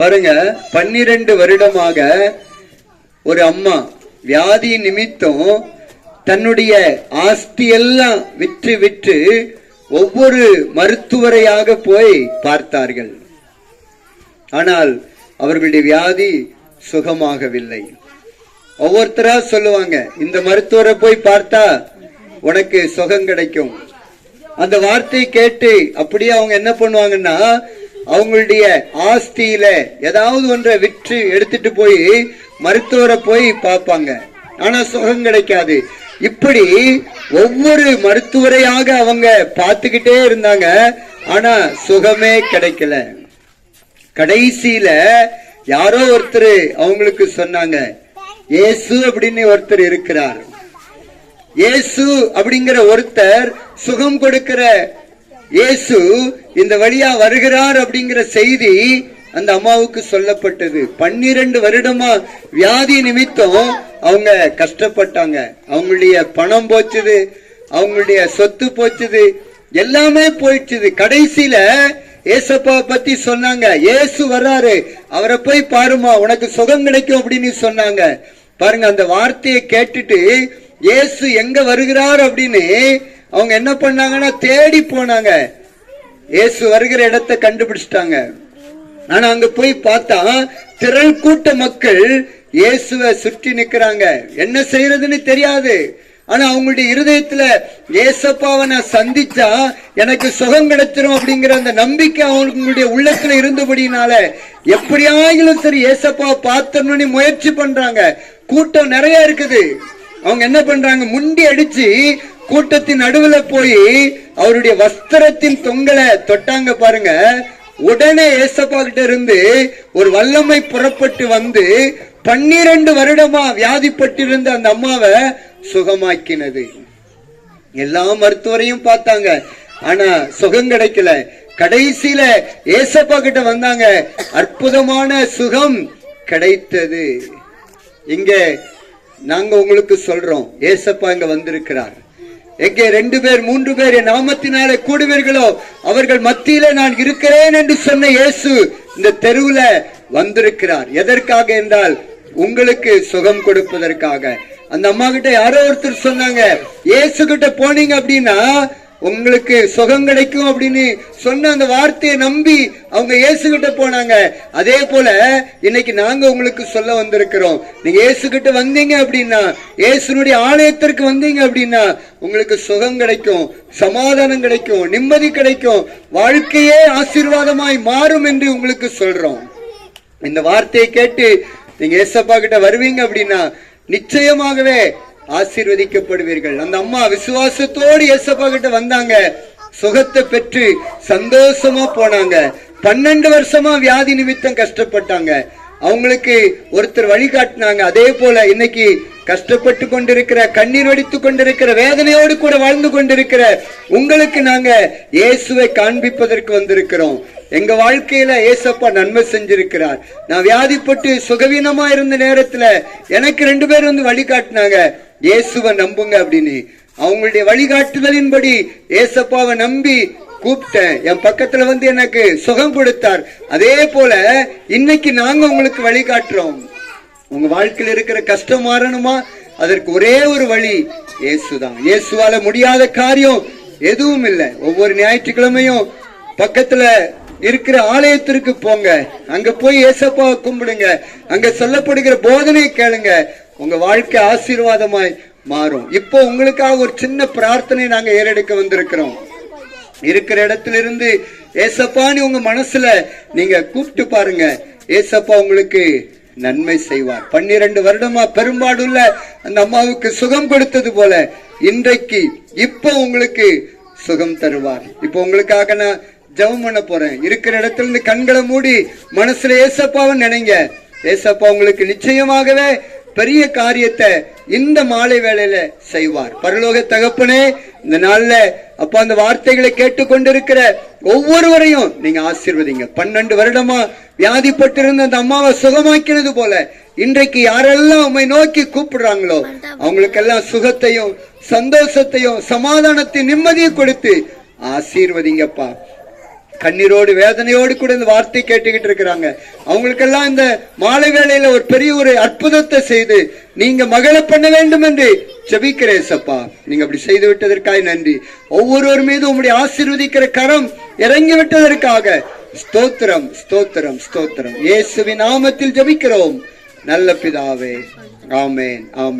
பாருங்க பன்னிரண்டு வருடமாக ஒரு அம்மா வியாதி நிமித்தம் தன்னுடைய ஆஸ்தி எல்லாம் விற்று விற்று ஒவ்வொரு மருத்துவரையாக போய் பார்த்தார்கள். ஆனால் அவர்களுடைய வியாதி சுகமாகவில்லை. ஒவ்வொருத்தரா சொல்லுவாங்க இந்த மருத்துவரை போய் பார்த்தா உனக்கு சுகம் கிடைக்கும். அந்த வார்த்தையை கேட்டு அப்படியே அவங்க என்ன பண்ணுவாங்கன்னா அவங்களுடைய ஆஸ்தியில ஏதாவது ஒன்றை விற்று எடுத்துட்டு போய் மருத்துவரை போய் பார்ப்பாங்க. ஆனா சுகம் கிடைக்காது. இப்படி ஒவ்வொரு மருத்துவரையாக அவங்க பார்த்துக்கிட்டே இருந்தாங்க. ஆனா சுகமே கிடைக்கல. கடைசியில யாரோ ஒருத்தர் அவங்களுக்கு சொன்னாங்க இயேசு அப்படின்னு ஒருத்தர் இருக்கிறார். இயேசு அப்படிங்கிற ஒருத்தர் சுகம் கொடுக்கிற இயேசு இந்த வழியா வருகிறார் அப்படிங்கிற செய்தி அந்த அம்மாவுக்கு சொல்லப்பட்டது. பன்னிரண்டு வருடமா வியாதி நிமித்தம் அவங்க கஷ்டப்பட்டாங்க. அவங்களுடைய பணம் போச்சுது அவங்களுடைய சொத்து போச்சுது எல்லாமே போயிடுச்சுது. கடைசியில ஏசப்பா பத்தி சொன்னாங்க இயேசு வர்றாரு அவரை போய் பாருமா உனக்கு சுகம் கிடைக்கும் அப்படின்னு சொன்னாங்க. பாருங்க அந்த வார்த்தையை கேட்டுட்டு இயேசு எங்க வருகிறார்? அப்படின்னு அவங்க என்ன பண்ணாங்கன்னா தேடி போனாங்க. இயேசு வருகிற இடத்தை கண்டுபிடிச்சிட்டாங்க. ஆனா அங்க போய் பார்த்தா திரள் கூட்ட மக்கள் இயேசுவை சுற்றி நிக்கிறாங்க. என்ன செய்யறதுன்னு தெரியாது. ஆனா அவங்களுடைய இருதயத்துல ஏசப்பாவை நான் சந்திச்சா எனக்கு சுகம் கிடைச்சிரும் அப்படிங்கிற அந்த நம்பிக்கை அவங்களுடைய உள்ளத்துல இருந்தபடினால எப்படியாயிலும் சரி ஏசப்பாவை பார்த்தோம்னு முயற்சி பண்றாங்க. கூட்டம் நிறைய இருக்குது. அவங்க என்ன பண்றாங்க? முண்டி அடிச்சு கூட்டத்தின் நடுவுல போய் அவருடைய வஸ்திரத்தின் தொங்கலை தொட்டாங்க பாருங்க. உடனே ஏசப்பா கிட்ட இருந்து ஒரு வல்லமை புறப்பட்டு வந்து பன்னிரண்டு வருடமா வியாதிப்பட்டிருந்த அந்த அம்மாவை சுகமாக்கினது. எல்லா மருத்துவரையும் பார்த்தாங்க. ஆனா சுகம் கிடைக்கல. கடைசியில ஏசப்பா கிட்ட வந்தாங்க. அற்புதமான சுகம் கிடைத்தது. இங்க நாங்க உங்களுக்கு சொல்றோம். ஏசப்பா இங்க வந்திருக்கிறார். எங்கே ரெண்டு பேர் மூன்று பேர் என் நாமத்தினாலே கூடுவீர்களோ அவர்கள் மத்தியில நான் இருக்கிறேன் என்று சொன்ன இயேசு இந்த தெருவுல வந்திருக்கிறார். எதற்காக என்றால் உங்களுக்கு சுகம் கொடுப்பதற்காக. அந்த அம்மா கிட்ட யாரோ ஒருத்தர் சொன்னாங்க இயேசு கிட்ட போனீங்க அப்படின்னா உங்களுக்கு சுகம் கிடைக்கும் அப்படின்னு சொன்ன அந்த வார்த்தையை நம்பி அவங்க ஏசுகிட்ட போனாங்க. அதே போல இன்னைக்கு நாங்க உங்களுக்கு சொல்ல வந்திருக்கிறோம். நீங்க இயேசுகிட்ட வந்தீங்க அப்படின்னா இயேசுனுடைய ஆலயத்திற்கு வந்தீங்க அப்படின்னா உங்களுக்கு சுகம் கிடைக்கும் சமாதானம் கிடைக்கும் நிம்மதி கிடைக்கும் வாழ்க்கையே ஆசீர்வாதமாய் மாறும் என்று உங்களுக்கு சொல்றோம். இந்த வார்த்தையை கேட்டு நீங்க ஏசப்பா கிட்ட வருவீங்க அப்படின்னா நிச்சயமாகவே ஆசீர்வதிக்கப்படுவீர்கள். அந்த அம்மா விசுவாசத்தோடு ஏசப்பா கிட்ட வந்தாங்க. சுகத்தை பெற்று சந்தோஷமா போனாங்க. பன்னெண்டு வருஷமா வியாதி நிமித்தம் கஷ்டப்பட்டாங்க. அவங்களுக்கு ஒருத்தர் வழிகாட்டினாங்க அதே போல இன்னைக்கு கஷ்டப்பட்டு கொண்டிருக்கிற கண்ணீர் வடித்து கொண்டிருக்கிற வேதனையோடு கூட வாழ்ந்து கொண்டிருக்கிற உங்களுக்கு நாங்க இயேசுவை காண்பிப்பதற்கு வந்திருக்கிறோம். எங்க வாழ்க்கையில ஏசப்பா நன்மை செஞ்சிருக்கிறார். நான் வியாதிப்பட்டு சுகவீனமா இருந்த நேரத்துல எனக்கு ரெண்டு பேர் வந்து வழிகாட்டினாங்க இயேசுவை நம்புங்க அப்படின்னு. அவங்களுடைய வழிகாட்டுதலின்படி ஏசப்பாவை நம்பி கூப்பிட்டேன். என் பக்கத்துல வந்து எனக்கு சுகம் கொடுத்தார். அதே போல இன்னைக்கு நாங்க உங்களுக்கு வழிகாட்டுறோம் உங்க வாழ்க்கையில் இருக்கிற கஷ்டம் மாறணுமா? அதற்கு ஒரே ஒரு வழி இயேசுதான். இயேசுவால முடியாத காரியம் எதுவும் இல்லை. ஒவ்வொரு ஞாயிற்றுக்கிழமையும் பக்கத்துல இருக்கிற ஆலயத்திற்கு போங்க. அங்க போய் ஏசப்பாவை கும்பிடுங்க. அங்க சொல்லப்படுகிற போதனை கேளுங்க. உங்க வாழ்க்கை ஆசீர்வாதமாய் மாறும். இப்போ உங்களுக்காக ஒரு சின்ன பிரார்த்தனை நாங்க ஏறெடுக்க வந்திருக்கிறோம். இருக்கிற இடத்துல இருந்து ஏசப்பான்னு உங்க மனசுல நீங்க கூப்பிட்டு பாருங்க. ஏசப்பா உங்களுக்கு நன்மை செய்வார். பன்னிரண்டு வருடமா பெரும்பாடுள்ள அந்த அம்மாவுக்கு சுகம் கொடுத்தது போல இன்றைக்கு இப்போ உங்களுக்கு சுகம் தருவார். இப்போ உங்களுக்காக நான் ஜெபம் பண்ண போறேன். இருக்கிற இடத்துல இருந்து கண்களை மூடி மனசுல ஏசப்பாவை நினைங்க. ஏசப்பா உங்களுக்கு நிச்சயமாகவே பெரிய காரியத்தை இந்த மாலை வேளையில செய்வார். பரலோக தகப்பனே இந்த நாள்ல அப்ப அந்த வார்த்தைகளை கேட்டுக்கொண்டிருக்கிற ஒவ்வொருவரையும் நீங்க ஆசீர்வதிங்க. பன்னெண்டு வருடமா வியாதிப்பட்டிருந்த அந்த அம்மாவை சுகமாக்கினது போல இன்றைக்கு யாரெல்லாம் உண்மை நோக்கி கூப்பிடுறாங்களோ அவங்களுக்கெல்லாம் சுகத்தையும் சந்தோஷத்தையும் சமாதானத்தையும் நிம்மதியை கொடுத்து ஆசீர்வதிங்கப்பா. கண்ணீரோடு வேதனையோடு கூட இந்த வார்த்தை கேட்டுக்கிட்டு இருக்கிறாங்க. அவங்களுக்கெல்லாம் இந்த மாலை வேளையில ஒரு பெரிய ஒரு அற்புதத்தை செய்து நீங்க மகளை பண்ண வேண்டும் என்று ஜெபிக்கிறேன் சப்பா நீங்க அப்படி செய்து விட்டதற்காக நன்றி. ஒவ்வொருவர் மீது உங்களுடைய ஆசீர்வதிக்கிற கரம் இறங்கி விட்டதற்காக ஸ்தோத்திரம் ஸ்தோத்திரம் ஸ்தோத்திரம். இயேசுவின் நாமத்தில் ஜெபிக்கிறோம். நல்ல பிதாவே. ஆமேன் ஆமேன்.